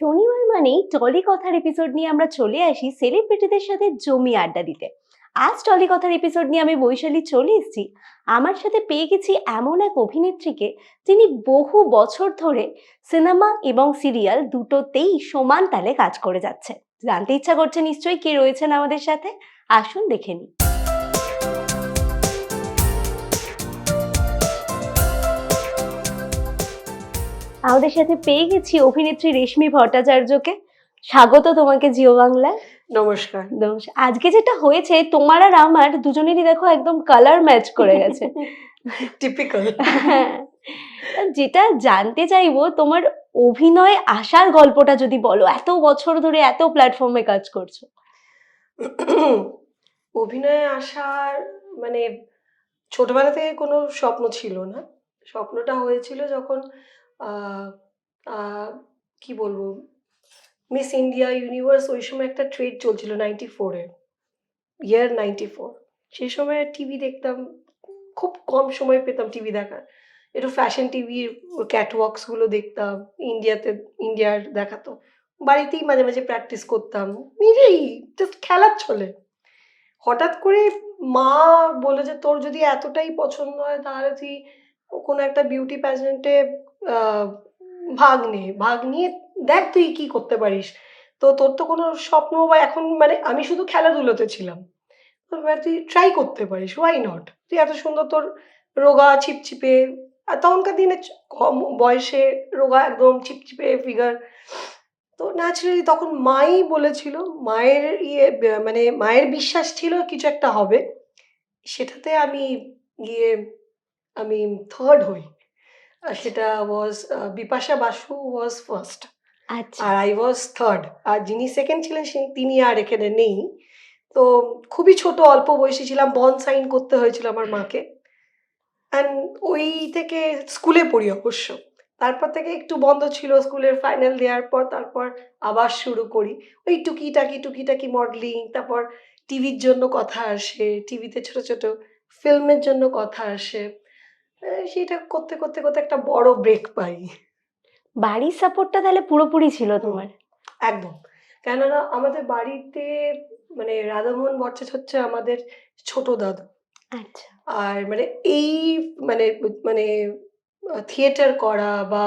শনিবার মানেই টলি কথার এপিসোড নিয়ে আমরা চলে আসি সেলিব্রিটিদের সাথে জমি আড্ডা দিতে। আজ টলি কথার এপিসোড নিয়ে আমি বৈশালী চলে এসেছি। আমার সাথে পেয়ে গেছি এমন এক অভিনেত্রীকে যিনি বহু বছর ধরে সিনেমা এবং সিরিয়াল দুটোতেই সমান তালে কাজ করে যাচ্ছে। জানতে ইচ্ছা করছে নিশ্চয়ই কে রয়েছেন আমাদের সাথে? আসুন দেখে নিই। আমাদের সাথে পেয়ে গেছি অভিনেত্রী রেশমি ভট্টাচার্যকে। স্বাগত তোমাকে জিও বাংলায়। নমস্কার। নমস্কার। আজকে যেটা হয়েছে তোমার আর আমার দুজনেরই দেখো একদম কালার ম্যাচ করে গেছে। টিপিক্যাল। যেটা জানতে চাইব তোমার অভিনয় আসার গল্পটা যদি বলো এত বছর ধরে এত প্ল্যাটফর্মে কাজ করছ। অভিনয়ে আসার মানে ছোটবেলা থেকে কোনো স্বপ্ন ছিল না। স্বপ্নটা হয়েছিল যখন আহ, কি বলব? মিস ইন্ডিয়া ইউনিভার্স ওই সময় একটা ট্রেড চলছিল নাইনটি ফোরে ইয়ার নাইনটি ফোর সেই সময় টিভি দেখতাম খুব কম সময় পেতাম টিভি দেখার। একটু ফ্যাশন টিভির ক্যাটওয়াক্সগুলো দেখতাম ইন্ডিয়াতে ইন্ডিয়ার দেখাতো। বাড়িতেই মাঝে মাঝে প্র্যাকটিস করতাম। নিজেই জাস্ট খেলার চলে হঠাৎ করে মা বলে যে তোর যদি এতটাই পছন্দ হয় তাহলে তুই কোনো একটা বিউটি প্যাজেন্টে ভাগ নে, ভাগ নিয়ে দেখ তুই কি করতে পারিস। তো তোর তো কোনো স্বপ্ন বা এখন মানে আমি শুধু খেলাধুলোতে ছিলাম। তুই ট্রাই করতে পারিস ওয়াই নট তুই এত সুন্দর তোর রোগা ছিপছিপে, আর তখনকার দিনে কম বয়সে রোগা একদম ছিপছিপে ফিগার তো ন্যাচারালি তখন মাই বলেছিল, মায়ের ইয়ে মানে মায়ের বিশ্বাস ছিল কিছু একটা হবে। সেটাতে আমি গিয়ে আমি থার্ড হই। সেটা was Bipasha Basu was first আচ্ছা। আর আই ওয়াজ থার্ড আর যিনি সেকেন্ড ছিলেন তিনি আর এখানে নেই। তো খুবই ছোট অল্প বয়সী ছিলাম বন সাইন করতে হয়েছিল আমার মাকে। অ্যান্ড ওই থেকে স্কুলে পড়ি অবশ্য। তারপর থেকে একটু বন্ধ ছিল স্কুলের ফাইনাল দেওয়ার পর তারপর আবার শুরু করি। ওই টুকিটাকি টুকিটাকি মডেলিং তারপর টিভির জন্য কথা আসে টিভিতে ছোট ছোট ফিল্মের জন্য কথা আসে। সেটা করতে করতে করতে একটা বড় ব্রেক পাই। বাড়ির সাপোর্টটা তাহলে পুরোপুরি ছিল তোমার? একদম। কেননা আমাদের বাড়িতে মানে রাধামোহন ভট্টাচার্য হচ্ছে আমাদের ছোট দাদু। আচ্ছা। আর মানে এই মানে মানে থিয়েটার করা বা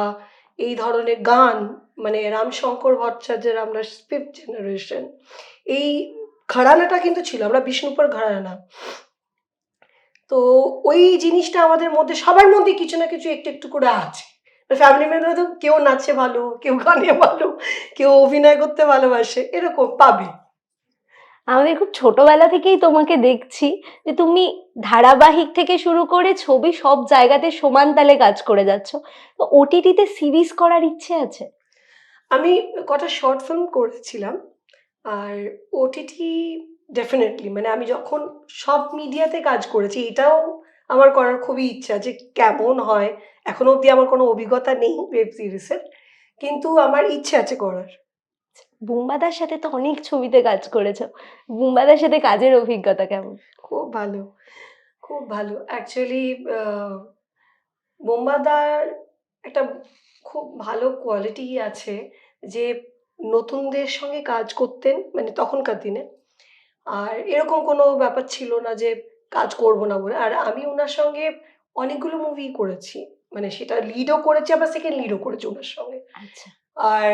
এই ধরনের গান মানে রামশঙ্কর ভট্টাচার্যের আমরা ফিফথ জেনারেশন এই ঘরানাটা কিন্তু ছিল। আমরা বিষ্ণুপুর ঘরানা। তো ওই জিনিসটা আমাদের মধ্যে সবার মধ্যে কিছু না কিছু একটু একটু করে আছে। ফ্যামিলি মেম্বার তো কেউ নাচে ভালো কেউ গানে ভালো কেউ অভিনয় করতে ভালোবাসে এরকম পাবে। আমাদের খুব ছোটবেলা থেকেই তোমাকে দেখছি যে তুমি ধারাবাহিক থেকে শুরু করে ছবি সব জায়গাতে সমান তালে কাজ করে যাচ্ছ। তো ওটিটিতে সিরিজ করার ইচ্ছে আছে? আমি কটা শর্ট ফিল্ম করেছিলাম আর ওটিটি ডেফিনেটলি মানে আমি যখন সব মিডিয়াতে কাজ করেছি এটাও আমার করার খুবই ইচ্ছা যে কেমন হয়। এখনও অবধি আমার কোনো অভিজ্ঞতা নেই ওয়েব সিরিজের কিন্তু আমার ইচ্ছে আছে করার। বুম্বাদার সাথে তো অনেক ছবিতে কাজ করেছ। বুম্বাদার সাথে কাজের অভিজ্ঞতা কেমন? খুব ভালো খুব ভালো। অ্যাকচুয়ালি বোম্বাদার একটা খুব ভালো কোয়ালিটি আছে যে নতুনদের সঙ্গে কাজ করতেন মানে তখনকার দিনে আর এরকম কোনো ব্যাপার ছিল না যে কাজ করব না বলে। আর আমি ওনার সঙ্গে অনেকগুলো মুভি করেছি। মানে সেটা লিডও করেছি আবার সেকেন্ড লিডও করেছি ওনার সঙ্গে। আচ্ছা। আর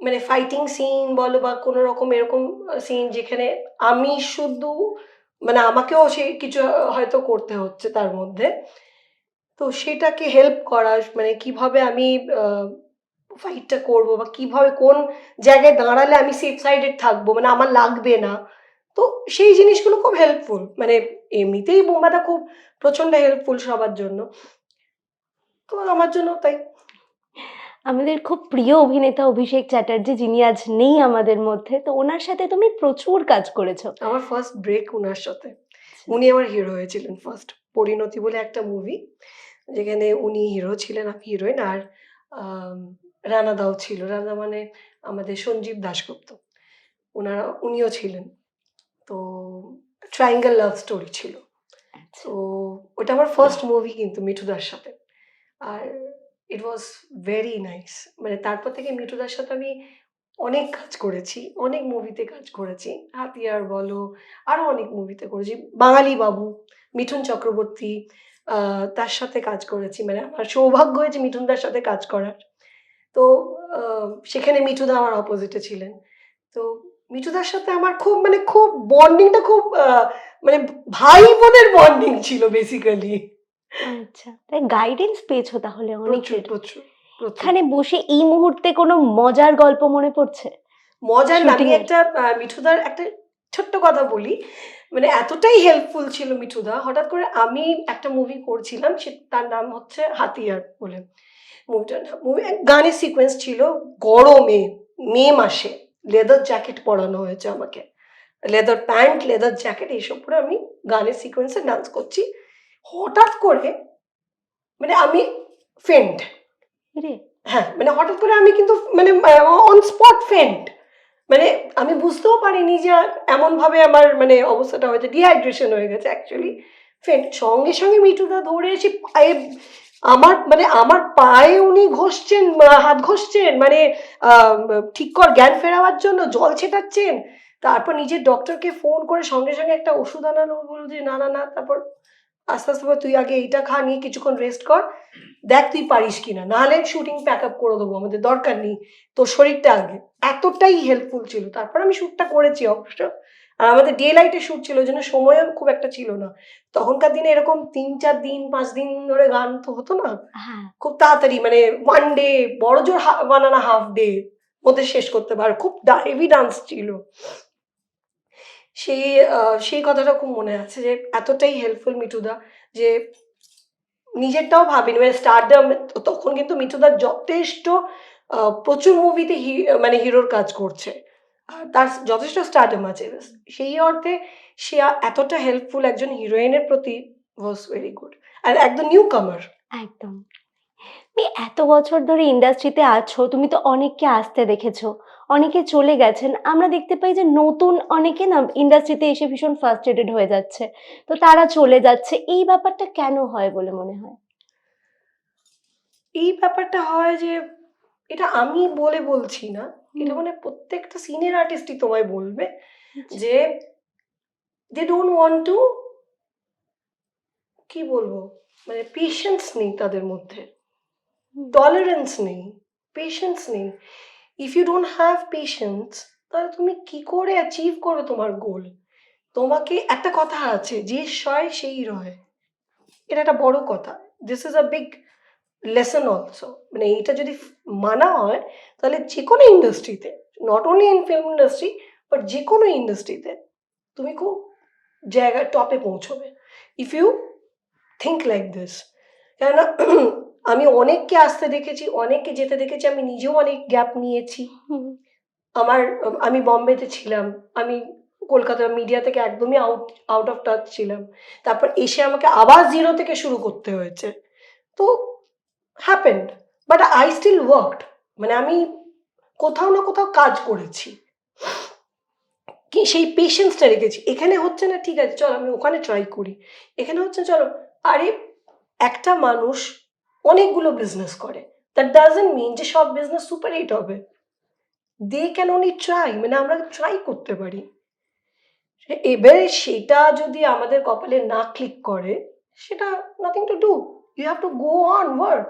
মানে ফাইটিং সিন বলো বা কোনো রকম এরকম সিন যেখানে আমি শুধু মানে আমাকেও সে কিছু হয়তো করতে হচ্ছে তার মধ্যে। তো সেটাকে হেল্প করা মানে কীভাবে আমি ফাইটটা করব বা কীভাবে কোন জায়গায় দাঁড়ালে আমি সেফ সাইডেড থাকব? মানে আমার লাগবে না। তো সেই জিনিসগুলো খুব হেল্পফুল মানে এমনিতেই বোমাটা খুব প্রচণ্ড হেল্পফুল সবার জন্য। তো আমার জন্য তাই। আমাদের খুব প্রিয় অভিনেতা অভিষেক চ্যাটার্জি যিনি আজ নেই আমাদের মধ্যে তো ওনার সাথে তুমি প্রচুর কাজ করেছ। আমার ফার্স্ট ব্রেক ওনার সাথে। উনি আমার হিরো হয়েছিলেন ফার্স্ট পরিণতি বলে একটা মুভি যেখানে উনি হিরো ছিলেন আমি হিরোইন আর রানা দাও ছিল। রানা মানে আমাদের সঞ্জীব দাশগুপ্ত। ওনারা উনিও ছিলেন। তো ট্রায়াঙ্গেল লাভ স্টোরি ছিল। আচ্ছা। তো ওটা আমার ফার্স্ট মুভি কিন্তু মিঠুদার সাথে। আর ইট ওয়াজ ভেরি নাইস মানে তারপর থেকে মিঠুদার সাথে আমি অনেক কাজ করেছি অনেক মুভিতে কাজ করেছি। হাতিয়ার বলো আরও অনেক মুভিতে করেছি। বাঙালি বাবু মিঠুন চক্রবর্তী তার সাথে কাজ করেছি। মানে আমার সৌভাগ্য হয়েছে মিঠুনদার সাথে কাজ করার। তো সেখানে মিঠুদা আমার অপোজিটে ছিলেন। তো মিঠুদার সাথে আমার খুব মানে খুব বন্ডিংটা খুব মানে ভাই বোনের বন্ডিং ছিল বেসিক্যালি আচ্ছা তাই গাইডেন্স পেয়েছ তাহলে প্রচুর এখানে বসে এই মুহূর্তে কোনো মজার গল্প মনে পড়ছে? মজার না আমি একটা মিঠুদার একটা ছোট্ট কথা বলি। মানে এতটাই হেল্পফুল ছিল মিঠুদা। হঠাৎ করে আমি একটা মুভি করছিলাম সে তার নাম হচ্ছে হাতিয়ার বলে। মুভিটার মুভি গানের সিকোয়েন্স ছিল গরমে মে মাসে। লেদার জ্যাকেট পরানো হয়েছে আমাকে। লেদার প্যান্ট লেদার জ্যাকেট এইসব পরে আমি গানের সিকোয়েন্সে ডান্স করছি। হঠাৎ করে মানে আমি ফেন্ট হ্যাঁ মানে হঠাৎ করে আমি কিন্তু মানে অন স্পট ফেন্ট মানে আমি বুঝতেও পারিনি যে এমনভাবে আমার মানে অবস্থাটা হয়েছে। ডিহাইড্রেশন হয়ে গেছে অ্যাকচুয়ালি ফেন্ট সঙ্গে সঙ্গে মিঠুদা দৌড়ে এসে পায়ে আমার মানে আমার পায়ে উনি ঘষছেন হাত ঘষছেন মানে ঠিক কর জ্ঞান ফেরাবার জন্য জল ছেটাচ্ছেন। তারপর নিজের ডক্টরকে ফোন করে সঙ্গে সঙ্গে একটা ওষুধ আনানো বলল যে না না না তারপর আস্তে আস্তে বলে, তুই আগে এইটা খা নিয়ে কিছুক্ষণ রেস্ট কর। দেখ তুই পারিস কিনা। নাহলে শুটিং প্যাক আপ করে দেবো আমাদের দরকার নেই। তোর শরীরটা আগে। এতটাই হেল্পফুল ছিল। তারপর আমি শ্যুটটা করেছি অবশ্য। আর আমাদের ডে লাইটে শ্যুট ছিল জন্য সময়ও খুব একটা ছিল না। তখনকার দিনে এরকম তিন চার দিন পাঁচ দিন ধরে গান তো হতো না। হ্যাঁ। খুব তাড়াতাড়ি মানে ওয়ান ডে বড় জোর ওয়ান অ্যান্ড হাফ ডে মধ্যে শেষ করতে পারে। খুব হেভি ডান্স ছিল। সেই সেই কথাটা খুব মনে আছে যে এতটাই হেল্পফুল মিঠুদা যে নিজেরটাও ভাবিনি। মানে স্টারডাম তখন কিন্তু মিঠুদা যথেষ্ট আহ, প্রচুর মুভিতে মানে হিরোর কাজ করছে। তার যথেষ্ট স্টারডাম আছে। সেই অর্থে সে এতটা হেল্পফুল একজন হিরোইনের প্রতি ওয়াজ ভেরি গুড আর একদম নিউ কামার একদম। তুমি এত বছর ধরে ইন্ডাস্ট্রিতে আছো তুমি তো অনেককে আসতে দেখেছ অনেকে চলে গেছেন। আমরা দেখতে পাই যে নতুন অনেকে না ইন্ডাস্ট্রিতে এসে ভীষণ ফার্স্ট্রেটেড হয়ে যাচ্ছে। তো তারা চলে যাচ্ছে। এই ব্যাপারটা কেন হয় বলে মনে হয়? এই ব্যাপারটা হয় যে এটা আমি বলে বলছি না। এটা মানে প্রত্যেকটা সিনিয়র আর্টিস্টই তোমায় বলবে যে দে ডোন্ট ওয়ান্ট টু কি বলব? মানে পেশেন্স নেই তাদের মধ্যে। টলারেন্স নেই পেশেন্স নেই। If you don't have patience তাহলে তুমি কি করে অ্যাচিভ করো তোমার গোল তোমাকে একটা কথা আছে যে সয় সেই রয়। এটা একটা বড় কথা। This is a big lesson also মানে এইটা যদি মানা হয় তাহলে যে কোনো ইন্ডাস্ট্রিতে not only in film industry but যে কোনো ইন্ডাস্ট্রিতে তুমি খুব জায়গায় টপে পৌঁছবে। If you think like this কেননা আমি অনেককে আসতে দেখেছি অনেককে যেতে দেখেছি আমি নিজেও অনেক গ্যাপ নিয়েছি। আমার আমি বম্বেতে ছিলাম আমি কলকাতা মিডিয়া থেকে একদমই আউট আউট অফ টাচ ছিলাম। তারপর এসে আমাকে আবার জিরো থেকে শুরু করতে হয়েছে। তো happened but I still worked মানে আমি কোথাও না কোথাও কাজ করেছি। কি সেই পেশেন্সটা রেখেছি। এখানে হচ্ছে না, ঠিক আছে, চল আমি ওখানে ট্রাই করি। এখানে হচ্ছে, চলো, আরে, একটা মানুষ অনেকগুলো বিজনেস করে। দ্যাট ডাজেন্ট মিন যে সব বিজনেস সুপার হিট হবে। দে ক্যান অনলি ট্রাই মানে আমরা ট্রাই করতে পারি। এবারে সেটা যদি আমাদের কপালে না ক্লিক করে, সেটা nothing to do you have to go on work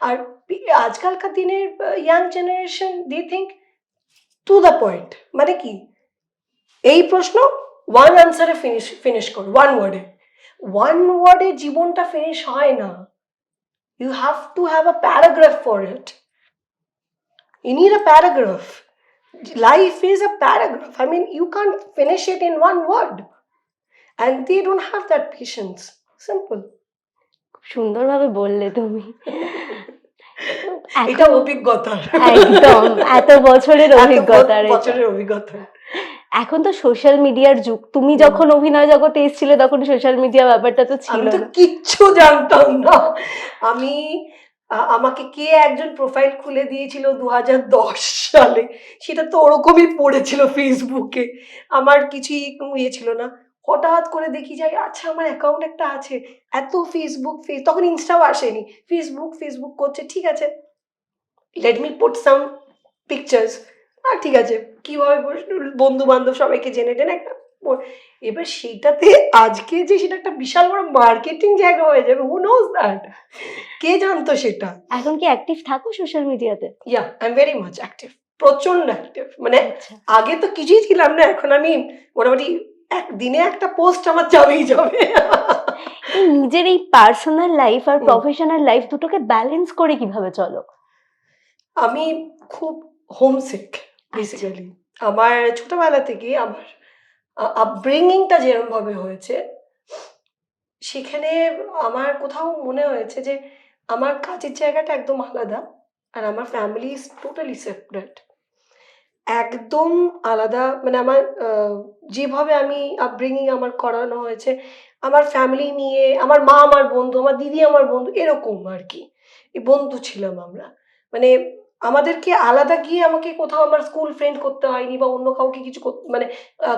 আর পি- আজকালকার দিনের young generation they think to the point মানে কি এই প্রশ্ন ওয়ান আনসারে ফিনিশ ফিনিশ কর ওয়ান ওয়ার্ডে ওয়ান ওয়ার্ডে জীবনটা ফিনিশ হয় না you have to have a paragraph for it You need a paragraph. Life is a paragraph. I mean, you can't finish it in one word. And they don't have that patience. Simple. সুন্দরভাবে বললে তুমি। এটা অভিজ্ঞতা। একদম এত বছরের এটা। বছরের অভিজ্ঞতা। এখন তো সোশ্যাল মিডিয়ার যুগ। তুমি যখন অভিনয় জগতে এসেছিলে তখন সোশ্যাল মিডিয়া ব্যাপারটা তো ছিল না। কিচ্ছু জানতাম না। আমি আমাকে কে একজন প্রোফাইল খুলে দিয়েছিল দু হাজার দশ সালে? সেটা তো ওরকমই পড়েছিল ফেসবুকে আমার কিছুই ইয়ে ছিল না। হঠাৎ করে দেখি যাই আচ্ছা আমার অ্যাকাউন্ট একটা আছে। এত ফেসবুক ফেস তখন ইনস্টাও আসেনি। ফেসবুক ফেসবুক করছে ঠিক আছে। Let me put some pictures আর ঠিক আছে কীভাবে বন্ধু বান্ধব সবাইকে জেনে টেনে একটা এবার সেটাতে আজকে যে সেটা একটা বিশাল বড় মার্কেটিং জায়গা হয়ে যাবে হু নোজ দ্যাট কে জানতো সেটা? এখন কি অ্যাক্টিভ থাকো সোশ্যাল মিডিয়াতে yeah I am very much active প্রচণ্ড অ্যাক্টিভ মানে আচ্ছা। আগে তো কিছুই ছিলাম না এখন আমি মোটামুটি এক দিনে একটা পোস্ট আমার যাবেই যাবে। এই নিজের এই পার্সোনাল লাইফ আর প্রফেশনাল লাইফ দুটোকে ব্যালেন্স করে কীভাবে চলো? আমি খুব হোমসিক বেসিক্যালি আমার ছোটবেলা থেকে আমার আপব্রিঙ্গিংটা যেরমভাবে হয়েছে সেখানে আমার কোথাও মনে হয়েছে যে আমার কাজের জায়গাটা একদম আলাদা আর আমার ফ্যামিলি ইজ টোটালি সেপারেট একদম আলাদা মানে আমার যেভাবে আমি আপব্রিঙ্গিং আমার করানো হয়েছে, আমার ফ্যামিলি নিয়ে, আমার মা আমার বন্ধু, আমার দিদি আমার বন্ধু, এরকম আর কি বন্ধু ছিলাম আমরা। মানে আমাদেরকে আলাদা গিয়ে আমাকে কোথাও আমার স্কুল ফ্রেন্ড করতে হয়নি বা অন্য কাউকে কিছু মানে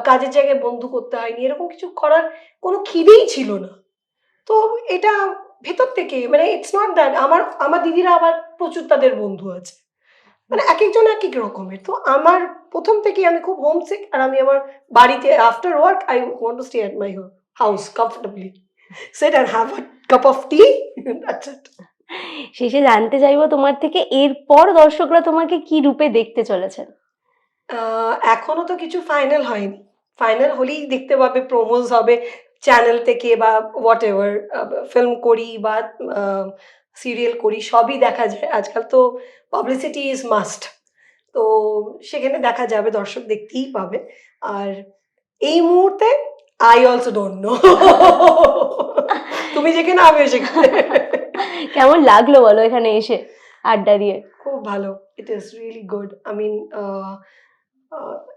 কাজের জায়গায় বন্ধু করতে হয়নি, এরকম কিছু করার কোনো খিদেই ছিল না। তো এটা ভেতর থেকে মানে ইটস নট দ্যাট আমার আমার দিদিরা আবার প্রচুর তাদের বন্ধু আছে। মানে এক একজন এক এক রকমের। তো আমার প্রথম থেকেই আমি খুব হোমসিক আর আমি আমার বাড়িতে after work I want to stay at my house comfortably set and have a cup of tea আচ্ছা শেষে জানতে চাইব তোমার থেকে এরপর দর্শকরা তোমাকে কি রূপে দেখতে চলেছেন? এখনও তো কিছু ফাইনাল হয়নি। ফাইনাল হলেই দেখতে পাবে প্রোমোজ হবে চ্যানেল থেকে বা হোয়াট এভার ফিল্ম করি বা সিরিয়াল করি সবই দেখা যায়। আজকাল তো পাবলিসিটি ইজ মাস্ট তো সেখানে দেখা যাবে দর্শক দেখতেই পাবে। আর এই মুহূর্তে আই অলসো ডোন্ট নো তুমি যেখানে আমিও সেখানে। কেমন লাগল বলো এখানে এসে আড্ডা দিয়ে? খুব ভালো। It is really good I mean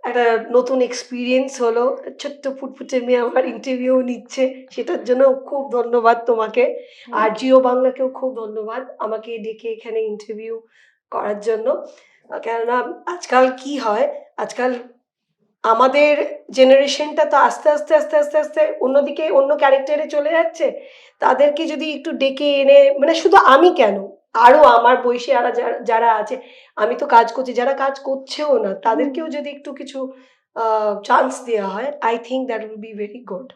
একটা নতুন এক্সপিরিয়েন্স হলো ছোট্ট ফুটফুটে মেয়ে আমার ইন্টারভিউ নিচ্ছে সেটার জন্য খুব ধন্যবাদ তোমাকে। আর জিও বাংলাকেও খুব ধন্যবাদ আমাকে ডেকে এখানে ইন্টারভিউ করার জন্য। কেননা আজকাল কি হয় আজকাল আমাদের জেনারেশনটা তো আস্তে আস্তে আস্তে আস্তে আস্তে অন্যদিকে অন্য ক্যারেক্টারে চলে যাচ্ছে। তাদেরকে যদি একটু ডেকে এনে মানে শুধু আমি কেন? আরও আমার বয়সী আরা যারা- যারা আছে আমি তো কাজ করছি যারা কাজ করছেও না তাদেরকেও যদি একটু কিছু চান্স দেওয়া হয় I think that will be very good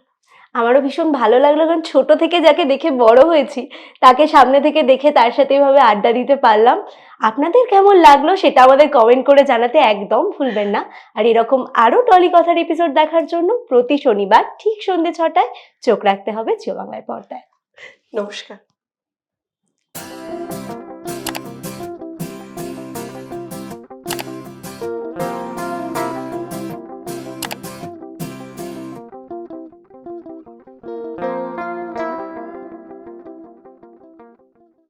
আমারও ভীষণ ভালো লাগল কারণ ছোট থেকে যাকে দেখে বড় হয়েছি তাকে সামনে থেকে দেখে তার সাথে এভাবে আড্ডা দিতে পারলাম। আপনাদের কেমন লাগল সেটা আমাদের কমেন্ট করে জানাতে একদম ভুলবেন না। আর এরকম আরও টলি কথার এপিসোড দেখার জন্য প্রতি শনিবার ঠিক সন্ধ্যে ছটায় চোখ রাখতে হবে জিও বাংলার পর্দায়। নমস্কার।